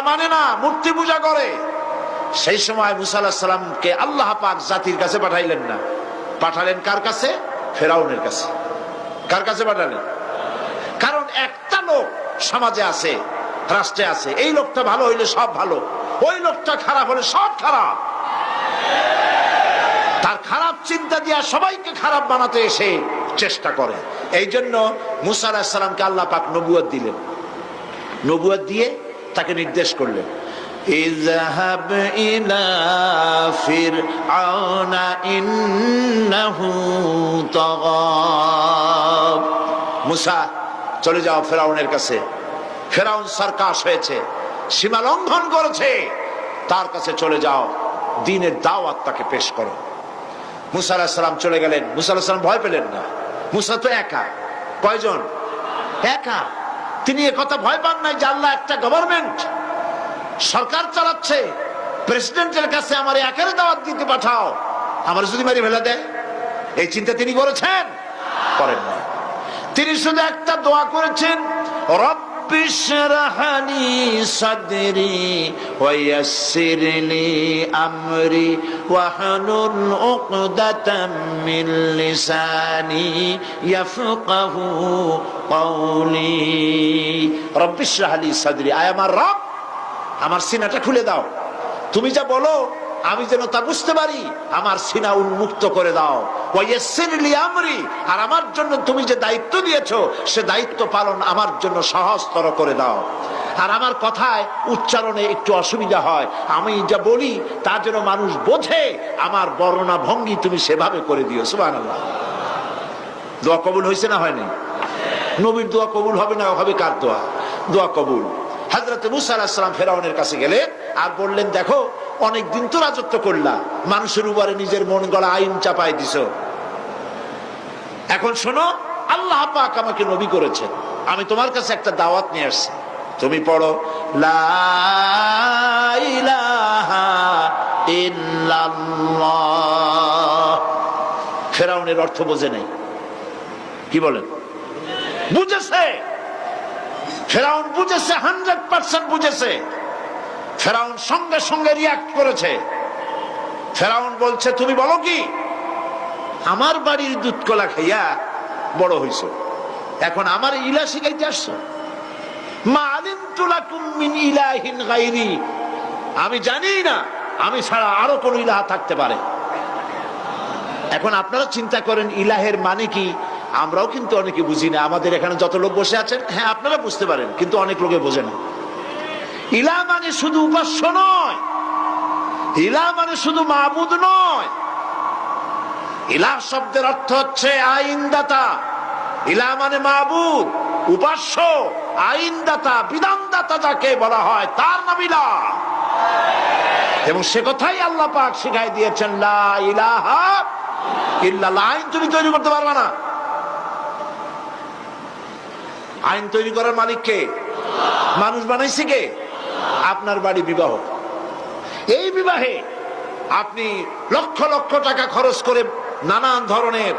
মানে না। পাঠালেন কার কাছে? ফেরাউনের কাছে। কার কাছে পাঠালেন? কারণ একটা লোক সমাজে আছে, রাষ্ট্রে আছে, এই লোকটা ভালো হইলে সব ভালো, ওই লোকটা খারাপ হলে সব খারাপ। তার খারাপ চিন্তা দিয়া সবাইকে খারাপ বানাতে এসে চেষ্টা করে এই জন্য মুসা আলাহিসাল্লামকে আল্লাহ পাক নবুয়ত দিলেন নবুয়ত দিয়ে তাকে নির্দেশ করলেন اذهب إلى فرعون إنه طغى মুসা চলে যাও ফেরাউনের কাছে ফেরাউন সার্কাস হয়েছে সীমা লঙ্ঘন করেছে তার কাছে চলে যাও দিনের দাওয়াত তাকে পেশ করো মুসা আলাহিসাল্লাম চলে গেলেন। মুসা আলাহিসাল্লাম ভয় পেলেন না। মুসা তো একা। কয়জন? একা। তিনি কথা ভয় পান নাই যে আল্লাহ একটা গভর্নমেন্ট সরকার চালাচ্ছে প্রেসিডেন্টের কাছে আমার একের দাওয়াত দিতে পাঠাও। আমার যদি মারি ফেলে দেয়, এই চিন্তা তিনি করেছেন? করেন না তিনি শুধু একটা দোয়া করেছেন রব্বিশরাহানি সাদরি ওয়াইয়াসসির লি আমরি ওয়াহলুল উকদাতাম মিন লিসানি ইয়াফকাহু কওলি। রব্বিশরাহালি সাদরি। আয় আমার রব, আমার সিনাটা খুলে দাও। তুমি যা বলো, আমি যেন তা বুঝতে পারি, আমার সিনা উন্মুক্ত করে দাও। আর আমার জন্য তুমি যে দায়িত্ব দিয়েছ, সে দায়িত্ব পালন আমার জন্য সহজতর করে দাও। আর আমার কথায় উচ্চারণে একটু অসুবিধা হয়। আমি যা বলি, তা যেন মানুষ বোঝে, আমার বর্ণনা ভঙ্গি তুমি সেভাবে করে দিও, সুবহানাল্লাহ। দোয়া কবুল হয়েছে না হয়নি? নবীর দোয়া কবুল হবে না, হবে কার দোয়া? দোয়া কবুল। হাজরত মুসা ফেরাউনের কাছে গেলে আর বললেন, দেখো, অনেক দিন তো রাজত্ব করলা। মানুষের উপরে নিজের মন গলা আইন চাপাই দিছ। এখন শোনো, আল্লাহ পাক আমাকে নবী করেছেন। আমি তোমার কাছে একটা দাওয়াত নিয়ে আসছি। তুমি পড়ো ফেরাউনের অর্থ বোঝে নাই। কি বলেন? বুঝেছে। ফেরাউন বুঝেছে, হান্ড্রেড পার্সেন্ট বুঝেছে। ফেরাউন সঙ্গে সঙ্গে রিয়াক্ট করেছে। ফেরাউন বলছে, তুমি বলো কি? আমার বাড়ির দুধ কলা খাইয়া বড় হইছ। এখন আমার ইলা শিখাইতে আসছো? মা ইলাহিন আমি জানি না, আমি ছাড়া আরও কোন ইলাহা থাকতে পারে। এখন আপনারা চিন্তা করেন, ইলাহের মানে কি? আমরাও কিন্তু অনেকে বুঝি না। আমাদের এখানে যত লোক বসে আছেন হ্যাঁ আপনারা বুঝতে পারেন, কিন্তু অনেক লোকে বোঝে না। ইলা মানে শুধু উপাস্য নয়। ইলা মানে শুধু মাহবুদ নয়। ইলা শব্দের অর্থ হচ্ছে আইনদাতা। ইলা মানে মাহবুদ উপাস্য, আইনদাতা, বিধানদাতা যাকে বলা হয়, তার নাম ইলা এবং সে কথাই আল্লাহ পাক শিখাই দিয়েছেন, লা ইলাহা আইন তুমি তৈরি করতে পারবে না। আইন তৈরি করার মালিক কে? মানুষ বানাইছে কে? আপনার বাড়ি বিবাহ। এই বিবাহে আপনি লক্ষ লক্ষ টাকা খরচ করে নানান ধরনের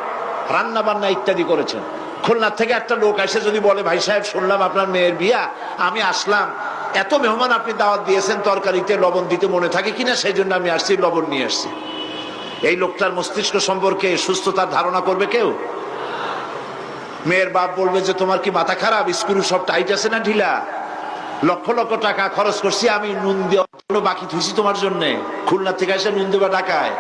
রান্না বান্না ইত্যাদি করেছেন। খুলনা থেকে একটা লোক এসে যদি বলে, ভাই সাহেব, শুনলাম আপনার মেয়ের বিয়া। আমি আসলাম। এত মেহমান আপনি দাওয়াত দিয়েছেন, তরকারিতে লবণ দিতে মনে থাকে কিনা? সেই জন্য আমি আসছি, লবণ নিয়ে আসছি। এই লোকটার মস্তিষ্ক সম্পর্কে সুস্থতার ধারণা করবে কেউ? মেয়ের বাপ বলবে যে, তোমার কি মাথা খারাপ? স্ক্রু সব টাইট আছে না ঢিলা? লক্ষ লক্ষ টাকা খরচ করছি, আমি নুন দেওয়ার জন্য বাকি থুইছি তোমার জন্য। খুলনা থেকে এসে নুন দেবা টাকায়